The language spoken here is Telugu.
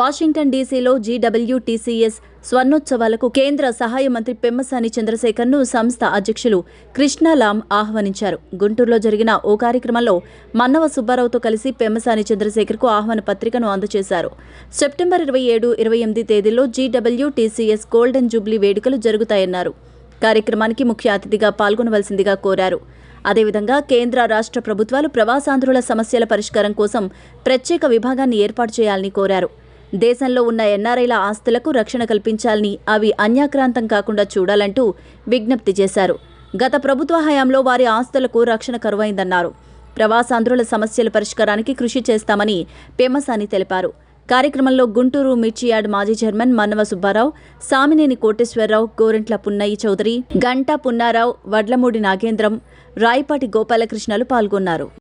వాషింగ్టన్ డీసీలో జీడబ్ల్యూటీసీఎస్ స్వర్ణోత్సవాలకు కేంద్ర సహాయ మంత్రి పెమ్మసాని చంద్రశేఖర్ను సంస్థ అధ్యక్షులు కృష్ణాలాం ఆహ్వానించారు. గుంటూరులో జరిగిన ఓ కార్యక్రమంలో మన్నవ సుబ్బారావుతో కలిసి పెమ్మసాని చంద్రశేఖర్కు ఆహ్వాన పత్రికను అందజేశారు. సెప్టెంబర్ ఇరవై ఏడు ఇరవై ఎనిమిది తేదీల్లో జీడబ్ల్యూటీసీఎస్ గోల్డెన్ జూబ్లీ వేడుకలు జరుగుతాయన్నారు. కార్యక్రమానికి ముఖ్య అతిథిగా పాల్గొనవలసిందిగా కోరారు. అదేవిధంగా కేంద్ర రాష్ట్ర ప్రభుత్వాలు ప్రవాసాంధ్రుల సమస్యల పరిష్కారం కోసం ప్రత్యేక విభాగాన్ని ఏర్పాటు చేయాలని కోరారు. దేశంలో ఉన్న ఎన్ఆర్ఐల ఆస్తులకు రక్షణ కల్పించాలని అవి అన్యాక్రాంతం కాకుండా చూడాలంటూ విజ్ఞప్తి చేశారు. గత ప్రభుత్వ హయాంలో వారి ఆస్తులకు రక్షణ కరువైందన్నారు. ప్రవాసాంధ్రుల సమస్యల పరిష్కారానికి కృషి చేస్తామని పేమసాని తెలిపారు. కార్యక్రమంలో గుంటూరు మిర్చియాడ్ మాజీ చైర్మన్ మన్నవ సుబ్బారావు సామినేని కోటేశ్వరరావు గోరెంట్ల పున్నయ్య చౌదరి గంటా పున్నారావు వడ్లమూడి నాగేంద్రం రాయపాటి గోపాలకృష్ణలు పాల్గొన్నారు.